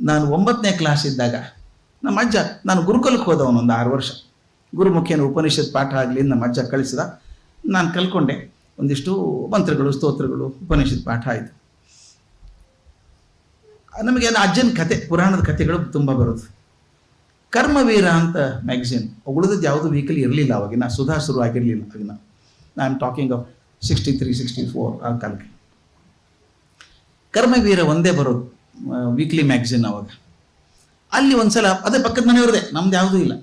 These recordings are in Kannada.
ನಾನು ಒಂಬತ್ತನೇ ಕ್ಲಾಸ್ ಇದ್ದಾಗ ನಮ್ಮ ಅಜ್ಜ, ನಾನು ಗುರುಕುಲಕ್ಕೆ ಹೋದವನು ಒಂದು ಆರು ವರ್ಷ. ಗುರುಮುಖಿಯನ್ನು ಉಪನಿಷತ್ ಪಾಠ ಆಗಲಿ ನಮ್ಮ ಅಜ್ಜ ಕಳಿಸಿದ. ನಾನು ಕಲ್ಕೊಂಡೆ. ಒಂದಿಷ್ಟು ಮಂತ್ರಗಳು, ಸ್ತೋತ್ರಗಳು, ಉಪನಿಷತ್ ಪಾಠ ಆಯಿತು. ನಮಗೆ ಅಜ್ಜನ ಕತೆ, ಪುರಾಣದ ಕಥೆಗಳು ತುಂಬ ಬರೋದು ಕರ್ಮವೀರ ಅಂತ ಮ್ಯಾಗಝಿನ್ ಉಳಿದದ್ದು ಯಾವುದು ವೆಹಿಕಲ್ ಇರಲಿಲ್ಲ ಅವಾಗಿನ, ಸುಧಾ ಶುರು ಆಗಿರಲಿಲ್ಲ I am talking of sixty three sixty four ಆ ಕಾಲಕ್ಕೆ. ಕರ್ಮವೀರ ಒಂದೇ ಬರೋದು. ವೀಕ್ಲಿ ಮ್ಯಾಗ್ಝಿನ್ ಅವಾಗ. ಅಲ್ಲಿ ಒಂದ್ಸಲ ಅದೇ ಪಕ್ಕದ ಮನೆಯವ್ರದೇ ನಮ್ದು ಯಾವುದೂ ಇಲ್ಲ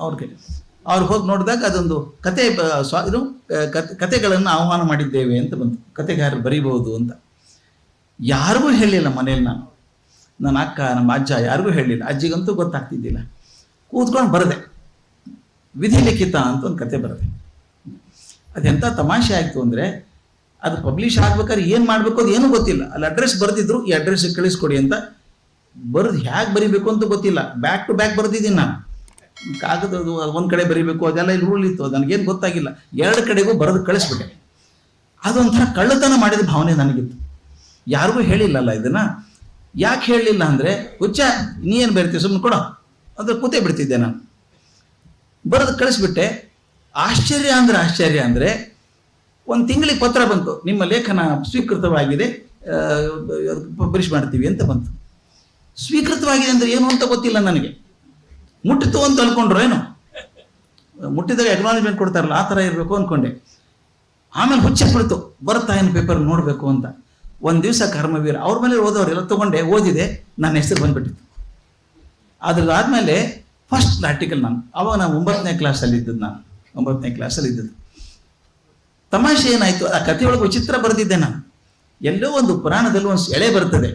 ಅವ್ರಿಗೆ. ಅವ್ರು ಹೋಗಿ ನೋಡಿದಾಗ ಅದೊಂದು ಕತೆ ಸ್ವ, ಇದು ಕತೆ, ಕತೆಗಳನ್ನು ಆಹ್ವಾನ ಮಾಡಿದ್ದೇವೆ ಅಂತ ಬಂತು. ಕತೆಗಾರರು ಬರೀಬಹುದು ಅಂತ. ಯಾರಿಗೂ ಹೇಳಿಲ್ಲ ಮನೇಲಿ ನಾನು. ನನ್ನ ಅಕ್ಕ, ನಮ್ಮ ಅಜ್ಜ ಯಾರಿಗೂ ಹೇಳಿಲ್ಲ ಅಜ್ಜಿಗಂತೂ ಗೊತ್ತಾಗ್ತಿದ್ದಿಲ್ಲ. ಕೂತ್ಕೊಂಡು ಬರದೆ. ವಿಧಿ ಲಿಖಿತ ಅಂತ ಒಂದು ಕತೆ ಬರದೆ. ಅದೆಂಥ ತಮಾಷೆ ಆಯಿತು ಅಂದರೆ ಅದು ಪಬ್ಲಿಷ್ ಆಗ್ಬೇಕಾದ್ರೆ ಏನು ಮಾಡಬೇಕು ಅದು ಏನೂ ಗೊತ್ತಿಲ್ಲ. ಅಲ್ಲಿ ಅಡ್ರೆಸ್ ಬರೆದಿದ್ರು, ಈ ಅಡ್ರೆಸ್ ಕಳಿಸ್ಕೊಡಿ ಅಂತ ಬರೆದು ಹೇಗೆ ಬರಿಬೇಕು ಅಂತ ಗೊತ್ತಿಲ್ಲ. ಬ್ಯಾಕ್ ಟು ಬ್ಯಾಕ್ ಬರೆದಿದ್ದೀನಿ ನಾನು. ಕಾಗದದು ಒಂದು ಕಡೆ ಬರಿಬೇಕು, ಅದೆಲ್ಲ ಇಲ್ಲಿ ರೂಲ್ ಇತ್ತು. ನನಗೇನು ಗೊತ್ತಾಗಿಲ್ಲ. ಎರಡು ಕಡೆಗೂ ಬರೆದು ಕಳಿಸ್ಬಿಟ್ಟೆ. ಅದೊಂಥರ ಕಳ್ಳತನ ಮಾಡಿದ ಭಾವನೆ ನನಗಿತ್ತು. ಯಾರಿಗೂ ಹೇಳಿಲ್ಲಲ್ಲ ಇದನ್ನ. ಯಾಕೆ ಹೇಳಲಿಲ್ಲ ಅಂದರೆ, ಹುಚ್ಚ, ನೀ ಏನು ಬರಿತೀವಿ ಸುಮ್ಮನೆ ಕೊಡೋ. ಅಂದ್ರೆ ಕೂತೇ ಬಿಡ್ತಿದ್ದೆ ನಾನು. ಬರೆದು ಕಳಿಸ್ಬಿಟ್ಟೆ. ಆಶ್ಚರ್ಯ ಅಂದ್ರೆ ಆಶ್ಚರ್ಯ ಅಂದರೆ ಒಂದು ತಿಂಗಳಿಗೆ ಪತ್ರ ಬಂತು. ನಿಮ್ಮ ಲೇಖನ ಸ್ವೀಕೃತವಾಗಿದೆ ಪಬ್ಲಿಷ್ ಮಾಡ್ತೀವಿ ಅಂತ ಬಂತು. ಸ್ವೀಕೃತವಾಗಿದೆ ಅಂದ್ರೆ ಏನು ಅಂತ ಗೊತ್ತಿಲ್ಲ ನನಗೆ. ಮುಟ್ಟಿತು ಅಂತ ಅನ್ಕೊಂಡ್ರು ಏನು? ಮುಟ್ಟಿದಾಗ ಅಕ್ನಾಲಜ್ಮೆಂಟ್ ಕೊಡ್ತಾರಲ್ಲ, ಆ ಥರ ಇರಬೇಕು ಅಂದ್ಕೊಂಡೆ ಆಮೇಲೆ ಹುಚ್ಚೆ ಕುಳಿತು, ಬರ್ತಾ ಏನು ಪೇಪರ್ ನೋಡಬೇಕು ಅಂತ. ಒಂದು ದಿವಸ ಕರ್ಮವೀರ, ಅವ್ರ ಮೇಲೆ ಎಲ್ಲ ತಗೊಂಡೆ, ಓದಿದೆ, ನನ್ನ ಹೆಸರು ಬಂದ್ಬಿಟ್ಟಿತ್ತು. ಅದ್ರದಾದ್ಮೇಲೆ ಫಸ್ಟ್ ಆರ್ಟಿಕಲ್ ನಾನು, ಅವಾಗ ನಾನು ಒಂಬತ್ತನೇ ಕ್ಲಾಸಲ್ಲಿ ಇದ್ದದ್ದು ನಾನು. ಒಂಬತ್ತನೇ ಕ್ಲಾಸಲ್ಲಿ ಇದ್ದದ್ದು. ತಮಾಷೆ ಏನಾಯ್ತು? ಆ ಕಥೆಯೊಳಗೆ ವಿಚಿತ್ರ ಬರೆದಿದ್ದೆ ನಾನು. ಎಲ್ಲೋ ಒಂದು ಪುರಾಣದಲ್ಲಿ ಒಂದು ಎಳೆ ಬರ್ತದೆ.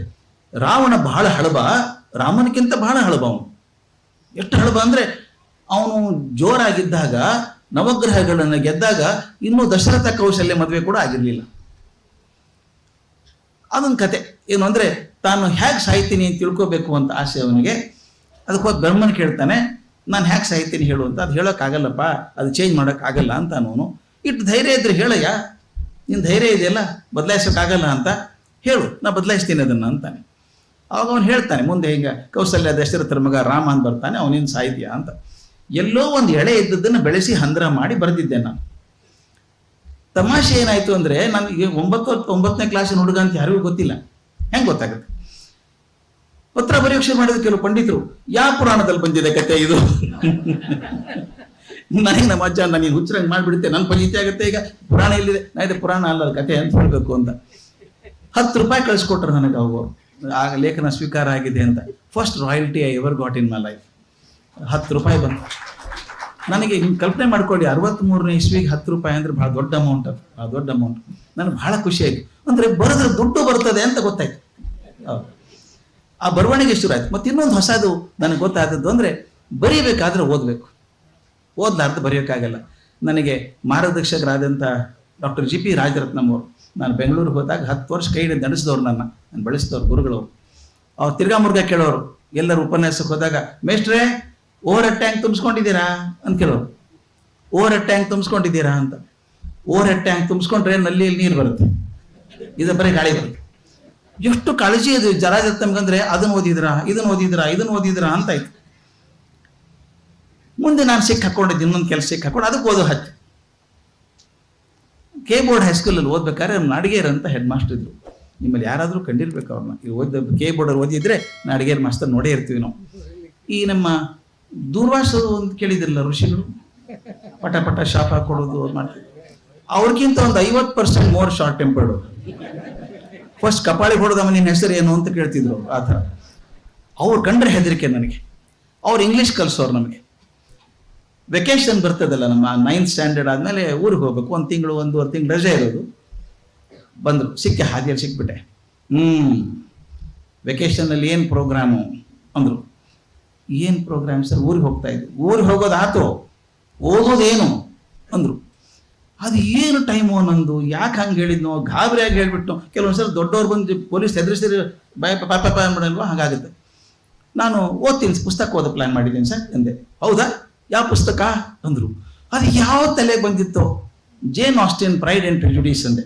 ರಾವಣ ಬಹಳ ಹಳಬ, ರಾಮನಿಗಿಂತ ಬಹಳ ಹಳಬ ಅವನು. ಎಷ್ಟು ಹಳಬ ಅಂದ್ರೆ ಅವನು ಜೋರಾಗಿದ್ದಾಗ, ನವಗ್ರಹಗಳನ್ನು ಗೆದ್ದಾಗ ಇನ್ನೂ ದಶರಥ ಕೌಶಲ್ಯ ಮದುವೆ ಕೂಡ ಆಗಿರಲಿಲ್ಲ. ಅದೊಂದು ಕತೆ ಏನು ಅಂದರೆ ತಾನು ಹೇಗೆ ಸಾಯ್ತೀನಿ ಅಂತ ತಿಳ್ಕೋಬೇಕು ಅಂತ ಆಸೆ ಅವನಿಗೆ. ಅದಕ್ಕೆ ಹೋಗಿ ಬ್ರಹ್ಮನ್ ಕೇಳ್ತಾನೆ, ನಾನು ಹೇಗೆ ಸಾಯ್ತೀನಿ ಹೇಳು ಅಂತ. ಅದು ಹೇಳೋಕ್ಕಾಗಲ್ಲಪ್ಪ, ಅದು ಚೇಂಜ್ ಮಾಡೋಕ್ಕಾಗಲ್ಲ ಅಂತ ಅವನು ಇಟ್ಟು ಧೈರ್ಯ ಇದ್ರೆ ಹೇಳಯ್ಯ? ನಿನ್ನ ಧೈರ್ಯ ಇದೆಯಲ್ಲ? ಬದಲಾಯಿಸೋಕ್ಕಾಗಲ್ಲ ಅಂತ ಹೇಳು. ನಾ ಬದಲಾಯಿಸ್ತೀನಿ ಅದನ್ನು ಅಂತಾನೆ. ಆವಾಗ ಅವನು ಹೇಳ್ತಾನೆ, ಮುಂದೆ ಹಿಂಗೆ, ಕೌಸಲ್ಯ ದಶರಥರ ಮಗ ರಾಮ ಅಂತ ಬರ್ತಾನೆ ಅವನೇನು ಸಾಹಿತ್ಯ ಅಂತ. ಎಲ್ಲೋ ಒಂದು ಎಳೆ ಇದ್ದದ್ದನ್ನು ಬೆಳೆಸಿ ಹಂದ್ರ ಮಾಡಿ ಬರೆದಿದ್ದೆ ನಾನು. ತಮಾಷೆ ಏನಾಯ್ತು ಅಂದ್ರೆ, ನನಗೆ ಒಂಬತ್ತು, ಒಂಬತ್ತನೇ ಕ್ಲಾಸಿನ ಹುಡುಗ ಅಂತ ಯಾರಿಗೂ ಗೊತ್ತಿಲ್ಲ. ಹೆಂಗ್ ಗೊತ್ತಾಗುತ್ತೆ? ಪತ್ರ ಪರೀಕ್ಷೆ ಮಾಡಿದ ಕೆಲವು ಪಂಡಿತರು ಯಾವ ಪುರಾಣದಲ್ಲಿ ಬಂದಿದೆ ಕತೆ ಇದು? ನನಗೆ ನಮ್ಮ ಅಜ್ಜ ನಾನು ಹುಚ್ಚರಂಗೆ ಮಾಡಿಬಿಡುತ್ತೆ ನನ್ನ ಪರಿಚಯ ಆಗುತ್ತೆ ಈಗ. ಪುರಾಣ ಇಲ್ಲಿದೆ ಇದೆ ಪುರಾಣ ಅಲ್ಲ ಕತೆ ಅಂತ ಹೇಳಬೇಕು ಅಂತ. ಹತ್ತು ರೂಪಾಯಿ ಕಳಿಸ್ಕೊಟ್ರು ನನಗೆ ಅವು. ಆಗ ಲೇಖನ ಸ್ವೀಕಾರ ಆಗಿದೆ ಅಂತ. First royalty I ever got in my life ಹತ್ತು ರೂಪಾಯಿ ಬಂತು. ನನಗೆ ಹಿಂಗೆ ಕಲ್ಪನೆ ಮಾಡ್ಕೊಳ್ಳಿ ಅರವತ್ತ್ಮೂರನೇ ಇಸ್ವಿಗೆ ಹತ್ತು ರೂಪಾಯಿ ಅಂದ್ರೆ ಬಹಳ ದೊಡ್ಡ ಅಮೌಂಟ್ ಅದು. ಭಾಳ ದೊಡ್ಡ ಅಮೌಂಟ್ ನನಗೆ ಖುಷಿ ಆಯ್ತು. ಅಂದ್ರೆ ಬರೆದ್ರೆ ದುಡ್ಡು ಬರ್ತದೆ ಅಂತ ಗೊತ್ತಾಯ್ತು. ಆ ಬರವಣಿಗೆ ಶುರು ಆಯ್ತು. ಮತ್ತೆ ಇನ್ನೊಂದು ಹೊಸದು ನನಗೆ ಗೊತ್ತಾದದ್ದು ಅಂದ್ರೆ ಬರೀಬೇಕಾದ್ರೆ ಓದಬೇಕು. ಓದ್ಲಾರ್ದು ಬರೆಯೋಕ್ಕಾಗಲ್ಲ. ನನಗೆ ಮಾರ್ಗದರ್ಶಕರಾದಂಥ ಡಾಕ್ಟರ್ ಜಿ ಪಿ ರಾಜರತ್ನಂ ಅವರು ನಾನು ಬೆಂಗಳೂರಿಗೆ ಹೋದಾಗ ಹತ್ತು ವರ್ಷ ಕೈ ಹಿಡಿದು ನಡೆಸಿದವ್ರು ನನ್ನ. ನಾನು ಬೆಳೆಸಿದವ್ರು ಗುರುಗಳವರು. ಅವ್ರು ತಿರ್ಗಾ ಮುರ್ಗ ಕೇಳೋರು. ಎಲ್ಲರೂ ಉಪನ್ಯಾಸಕ್ಕೆ ಹೋದಾಗ, ಮೇಷ್ಟ್ರೇ ಓವರ್ ಟ್ಯಾಂಕ್ ತುಂಬಿಸ್ಕೊಂಡಿದ್ದೀರಾ? ಅಂತ ಕೇಳೋರು. ಓವರ್ ಹೆಡ್ ಟ್ಯಾಂಕ್ ತುಂಬಿಸ್ಕೊಂಡಿದ್ದೀರಾ? ಅಂತ. ಓವರ್ ಟ್ಯಾಂಕ್ ತುಂಬಿಸ್ಕೊಂಡ್ರೆ ನಲ್ಲಿಯಲ್ಲಿ ನೀರು ಬರುತ್ತೆ. ಇದು ಬರೀ ಗಾಳಿ ಬರುತ್ತೆ. ಎಷ್ಟು ಕಾಳಜಿ ಅದು ಜರಾಜತ್ತಮ್ಗಂದ್ರೆ ಅದನ್ನ ಓದಿದ್ರಾ ಇದನ್ನ ಓದಿದ್ರಾ ಇದನ್ನ ಓದಿದ್ರಾ ಅಂತ ಆಯ್ತು. ಮುಂದೆ ನಾನು ಸಿಕ್ಕ ಹಾಕೊಂಡಿದ್ದೆ, ಇನ್ನೊಂದು ಕೆಲಸ ಸಿಕ್ಕ ಹಾಕೊಂಡು, ಅದಕ್ಕೆ ಓದೋ ಹತ್ತು ಕೆ ಬೋರ್ಡ್ ಹೈಸ್ಕೂಲಲ್ಲಿ ಓದ್ಬೇಕಾದ್ರೆ ನಾಡಿಗೇರ್ ಅಂತ ಹೆಡ್ ಮಾಸ್ಟರ್ ಇದ್ರು. ನಿಮ್ಮಲ್ಲಿ ಯಾರಾದರೂ ಕಂಡಿರ್ಬೇಕು ಅವ್ರನ್ನ. ಈ ಓದ ಕೆ ಬೋರ್ಡಲ್ಲಿ ಓದಿದ್ರೆ ನಾಡಿಗೇರ್ ಮಾಸ್ತರ್ ನೋಡೇ ಇರ್ತೀವಿ ನಾವು. ಈ ನಮ್ಮ ದೂರ್ವಾಸ ಅಂತ ಕೇಳಿದ್ರಲ್ಲ ಋಷಿಗಳು? ಪಟ ಪಟ ಶಾಪ ಕೊಡೋದು ಮಾಡ್ತಿದ್ರು ಅವ್ರಿಗಿಂತ ಒಂದು ಐವತ್ತು percent more short tempered first ಕಪಾಳಿ ಹೊಡೆದವ ನಿನ್ನ ಹೆಸರು ಏನು ಅಂತ ಕೇಳ್ತಿದ್ರು ಆ ಥರ. ಅವ್ರು ಕಂಡ್ರೆ ಹೆದರಿಕೆ ನನಗೆ. ಅವ್ರು ಇಂಗ್ಲೀಷ್ ಕಲಿಸೋರು ನಮಗೆ. ವೆಕೇಶನ್ ಬರ್ತದಲ್ಲ ನಮ್ಮ ನೈನ್ತ್ ಸ್ಟ್ಯಾಂಡರ್ಡ್ ಆದಮೇಲೆ ಊರಿಗೆ ಹೋಗ್ಬೇಕು ಒಂದು ತಿಂಗಳು ಒಂದೂವರೆ ತಿಂಗಳು ರಜೆ ಇರೋದು ಬಂದರು ಸಿಕ್ಕೆ ಹಾದಿಯಲ್ಲಿ ಸಿಕ್ಬಿಟ್ಟೆ ಹ್ಞೂ ವೆಕೇಶನಲ್ಲಿ ಏನು ಪ್ರೋಗ್ರಾಮು ಅಂದರು ಏನು ಪ್ರೋಗ್ರಾಮ್ ಸರ್ ಊರಿಗೆ ಹೋಗ್ತಾ ಇದ್ವಿ ಊರಿಗೆ ಹೋಗೋದಾತು ಓದೋದೇನು ಅಂದರು ಅದು ಏನು ಟೈಮು ನಂದು ಯಾಕೆ ಹಂಗೆ ಹೇಳಿದ್ನೋ ಗಾಬರಿಯಾಗಿ ಹೇಳ್ಬಿಟ್ಟು ಕೆಲವೊಂದು ಸಲ ದೊಡ್ಡವ್ರು ಬಂದು ಪೊಲೀಸ್ ಹೆದರಿಸಿದ್ರೆ ಬಾಯ್ ಪಾಪ ಅಂದ್ಬಿಡಲ್ವಾ ಹಾಗಾಗುತ್ತೆ ನಾನು ಓದ್ತೀನಿ ಪುಸ್ತಕ ಓದೋ ಪ್ಲಾನ್ ಮಾಡಿದ್ದೀನಿ ಸರ್ ಅಂದೆ ಹೌದಾ ಯಾವ ಪುಸ್ತಕ? ಅಂದರು. ಅದು ಯಾವ ತಲೆಗೆ ಬಂದಿತ್ತು? Jane Austen Pride and Prejudice ಅಂದೆ.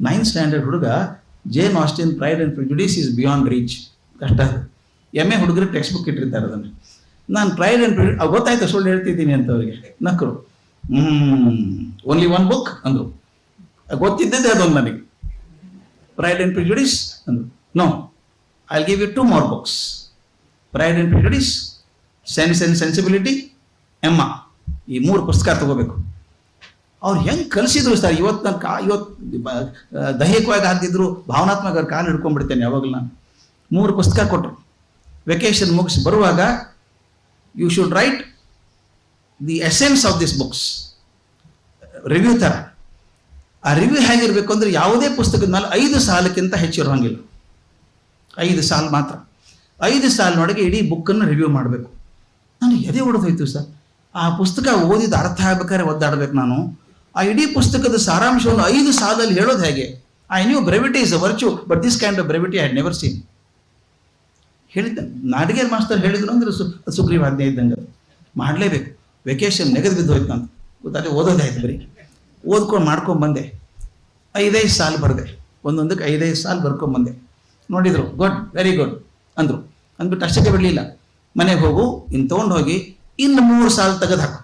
ನೈನ್ತ್ ಸ್ಟ್ಯಾಂಡರ್ಡ್ ಹುಡುಗ Jane Austen Pride and Prejudice is beyond reach ಕಷ್ಟ. ಎಂ ಎ ಹುಡುಗರು ಟೆಕ್ಸ್ಟ್ ಬುಕ್ ಇಟ್ಟಿರ್ತಾರೆ ಅದನ್ನು. ನಾನು ಪ್ರೈಡ್ ಆ್ಯಂಡ್ ಗೊತ್ತಾಯ್ತು ಸುಳ್ಳು ಹೇಳ್ತಿದ್ದೀನಿ ಅಂತ ಅವರಿಗೆ? ನಕ್ಕರು ಓನ್ಲಿ ಒನ್ ಬುಕ್ ಅಂದರು. ಗೊತ್ತಿದ್ದದ್ದೇ ಅದೊಂದು ನನಗೆ. ಪ್ರೈಡ್ ಆ್ಯಂಡ್ ಪ್ರಿಜುಡೀಸ್ ಅಂದರು. No I give you two more books Pride and Prejudice Sense and Sensibility Emma ಈ ಮೂರು ಪುಸ್ತಕ ತಗೋಬೇಕು. ಅವ್ರು ಹೆಂಗೆ ಕಲಿಸಿದ್ರು ಸರ್? ಇವತ್ತು ನಾನು ಕಾ ಇವತ್ತು ದೈಹಿಕವಾಗಿ ಹಾಕಿದ್ರು ಭಾವನಾತ್ಮಕ ಅವ್ರ ಕಾಲು ಹಿಡ್ಕೊಂಡ್ಬಿಡ್ತೇನೆ ಯಾವಾಗಲೂ ನಾನು. ಮೂರು ಪುಸ್ತಕ ಕೊಟ್ಟರು ವೆಕೇಶನ್ ಮುಗಿಸಿ ಬರುವಾಗ you should write the essence of this books review ಥರ ಆ ರಿವ್ಯೂ ಹೇಗಿರಬೇಕು ಅಂದರೆ ಯಾವುದೇ ಪುಸ್ತಕದ ಮೇಲೆ ಐದು ಸಾಲಕ್ಕಿಂತ ಹೆಚ್ಚು ಇರೋಂಗಿಲ್ಲ. ಐದು ಸಾಲು ಮಾತ್ರ. ಐದು ಸಾಲಿನೊಳಗೆ ಇಡೀ ಬುಕ್ಕನ್ನು ರಿವ್ಯೂ ಮಾಡಬೇಕು. ನಾನು ಎದೆ ಹೊಡೆದೋಯ್ತು ಸರ್. ಆ ಪುಸ್ತಕ ಓದಿದ ಅರ್ಥ ಆಗ್ಬೇಕಾದ್ರೆ ಒದ್ದಾಡ್ಬೇಕು ನಾನು. ಆ ಇಡೀ ಪುಸ್ತಕದ ಸಾರಾಂಶವನ್ನು ಐದು ಸಾಲಲ್ಲಿ ಹೇಳೋದು ಹೇಗೆ? I knew brevity is a virtue but this kind of brevity I never seen ಹೇಳಿದ್ದೆ ನಾಡಿಗೇರ್ ಮಾಸ್ತರ್ ಹೇಳಿದ್ರು ಅಂದ್ರೆ ಸು ಸುಗ್ರೀವಾಜ್ಞೆ ಇದ್ದಂಗೆ. ಮಾಡಲೇಬೇಕು. ವೆಕೇಶನ್ ನೆಗೆದು ಬಿದ್ದು ಹೋಯ್ತು ಅಂತ. ಗೊತ್ತಾದ್ರೆ ಓದೋದಾಯ್ತು ಬರೀ. ಓದ್ಕೊಂಡು ಮಾಡ್ಕೊಂಡು ಬಂದೆ. ಐದೈದು ಸಾಲ ಬರೆದೆ. ಒಂದೊಂದಕ್ಕೆ ಐದೈದು ಸಾಲು ಬರ್ಕೊಂಬಂದೆ ನೋಡಿದ್ರು, ಗುಡ್ ವೆರಿ ಗುಡ್ ಅಂದರು. ಅಂದ್ಬಿಟ್ಟು ಅಷ್ಟಕ್ಕೆ ಬಿಡಲಿಲ್ಲ. ಮನೆಗೆ ಹೋಗು, ಇನ್ ತೊಗೊಂಡು ಹೋಗಿ, ಇನ್ನು ಮೂರು ಸಾಲ ತೆಗೆದು ಹಾಕು.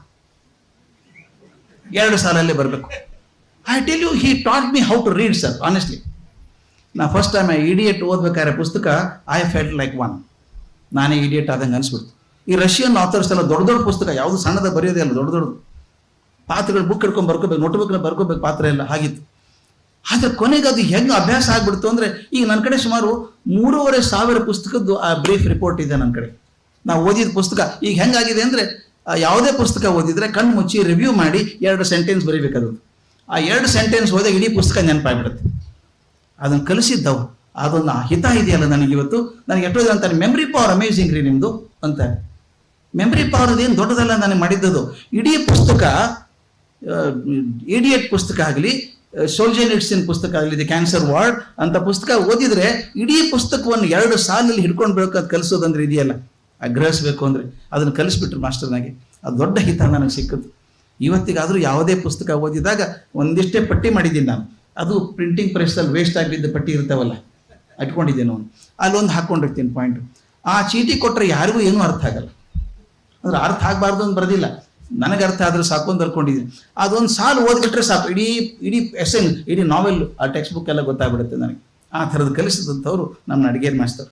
ಎರಡು ಸಾಲಲ್ಲೇ ಬರಬೇಕು. I tell you he taught me how to read sir honestly ನಾ ಫಸ್ಟ್ ಟೈಮ್ ಇಡಿಯಟ್ ಓದ್ಬೇಕಾದ್ರೆ ಪುಸ್ತಕ ಐ ಫೆಲ್ಟ್ ಲೈಕ್ ಒನ್ ನಾನೇ ಇಡಿಯಟ್ ಆದಂಗೆ ಅನಿಸ್ಬಿಡ್ತು. ಈ ರಷ್ಯನ್ ಆಥರ್ಸ್ ಎಲ್ಲ ದೊಡ್ಡ ದೊಡ್ಡ ಪುಸ್ತಕ, ಯಾವುದು ಸಣ್ಣದ ಬರೆಯೋದೇ ಅಲ್ಲ, ದೊಡ್ಡ ದೊಡ್ಡದು ಪಾತ್ರಗಳು ಬುಕ್ ಹಿಡ್ಕೊಂಡು ಬರ್ಕೋಬೇಕು ನೋಟ್ಬುಕ್ನ ಬರ್ಕೋಬೇಕು, ಪಾತ್ರ ಎಲ್ಲ ಆಗಿತ್ತು. ಆದರೆ ಕೊನೆಗೆ ಅದು ಹೆಂಗೆ ಅಭ್ಯಾಸ ಆಗ್ಬಿಡ್ತು ಅಂದರೆ, ಈಗ ನನ್ನ ಕಡೆ ಸುಮಾರು ಮೂರುವರೆ ಸಾವಿರ ಪುಸ್ತಕದ್ದು ಆ ಬ್ರೀಫ್ ರಿಪೋರ್ಟ್ ಇದೆ ನನ್ನ ಕಡೆ. ನಾವು ಓದಿದ ಪುಸ್ತಕ ಈಗ ಹೆಂಗಾಗಿದೆ ಅಂದರೆ ಯಾವುದೇ ಪುಸ್ತಕ ಓದಿದರೆ ಕಣ್ಣು ಮುಚ್ಚಿ ರಿವ್ಯೂ ಮಾಡಿ ಎರಡು ಸೆಂಟೆನ್ಸ್ ಬರೀಬೇಕದು. ಆ ಎರಡು ಸೆಂಟೆನ್ಸ್ ಓದಿದಾಗ ಇಡೀ ಪುಸ್ತಕ ನೆನಪಾಗ್ಬಿಡುತ್ತೆ. ಅದನ್ನು ಕಲಿಸಿದ್ದವು. ಅದೊಂದು ಹಿತ ಇದೆಯಲ್ಲ ನನಗೆ ಇವತ್ತು. ನನಗೆ ಎಷ್ಟೋ ಅಂತಾರೆ ಮೆಮ್ರಿ ಪವರ್ ಅಮೇಝಿಂಗ್ ರೀ ನಿಮ್ಮದು ಅಂತಾರೆ. ಮೆಮ್ರಿ ಪವರ್ ಅದೇನು ದೊಡ್ಡದಲ್ಲ ನನಗೆ ಮಾಡಿದ್ದದು. ಇಡೀ ಪುಸ್ತಕ ಇಡಿಯಟ್ ಪುಸ್ತಕ ಆಗಲಿ ಸೋಲ್ಜೆನಿಟ್ಸಿನ್ ಪುಸ್ತಕ ಆಗಲಿ ದಿ ಕ್ಯಾನ್ಸರ್ ವಾರ್ಡ್ ಅಂತ ಪುಸ್ತಕ ಓದಿದರೆ ಇಡೀ ಪುಸ್ತಕವನ್ನು ಎರಡು ಸಾಲಲ್ಲಿ ಹಿಡ್ಕೊಂಡು ಬೇಕು ಅದು ಕಲಿಸೋದಂದ್ರೆ ಇದೆಯಲ್ಲ. ಆ ಗ್ರಹಿಸ್ಬೇಕು ಅಂದರೆ ಅದನ್ನು ಕಲಿಸ್ಬಿಟ್ರು ಮಾಸ್ಟರ್ನಾಗೆ. ಅದು ದೊಡ್ಡ ಹಿತ ನನಗೆ ಸಿಕ್ಕಿತು ಇವತ್ತಿಗಾದರೂ ಯಾವುದೇ ಪುಸ್ತಕ ಓದಿದಾಗ ಒಂದಿಷ್ಟೇ ಪಟ್ಟಿ ಮಾಡಿದ್ದೀನಿ ನಾನು. ಅದು ಪ್ರಿಂಟಿಂಗ್ ಪ್ರೆಸ್ಸಲ್ಲಿ ವೇಸ್ಟ್ ಆಗಿದ್ದ ಪಟ್ಟಿ ಇರ್ತಾವಲ್ಲ ಇಟ್ಕೊಂಡಿದ್ದೇನೆ ಅವನು. ಅಲ್ಲೊಂದು ಹಾಕ್ಕೊಂಡಿರ್ತೀನಿ ಪಾಯಿಂಟ್ ಆ ಚೀಟಿ ಕೊಟ್ಟರೆ ಯಾರಿಗೂ ಏನೂ ಅರ್ಥ ಆಗಲ್ಲ. ಅಂದ್ರೆ ಅರ್ಥ ಆಗಬಾರ್ದು ಅಂತ ಬರೋದಿಲ್ಲ. ನನಗೆ ಅರ್ಥ ಆದರೆ ಸಾಕು ಅಂತ ಬರ್ಕೊಂಡಿದ್ದೀನಿ ಅದೊಂದು ಸಾಲು ಓದ್ಬಿಟ್ರೆ ಸಾಕು. ಇಡೀ ಇಡೀ ಎಸೆನ್ ಇಡೀ ನಾವೆಲ್ ಆ ಟೆಕ್ಸ್ಟ್ ಬುಕ್ ಎಲ್ಲ ಗೊತ್ತಾಗ್ಬಿಡುತ್ತೆ ನನಗೆ. ಆ ಥರದ್ದು ಕಲಿಸಿದಂಥವ್ರು ನಮ್ಮ ಅಡುಗೆ ಮಾಸ್ತರ್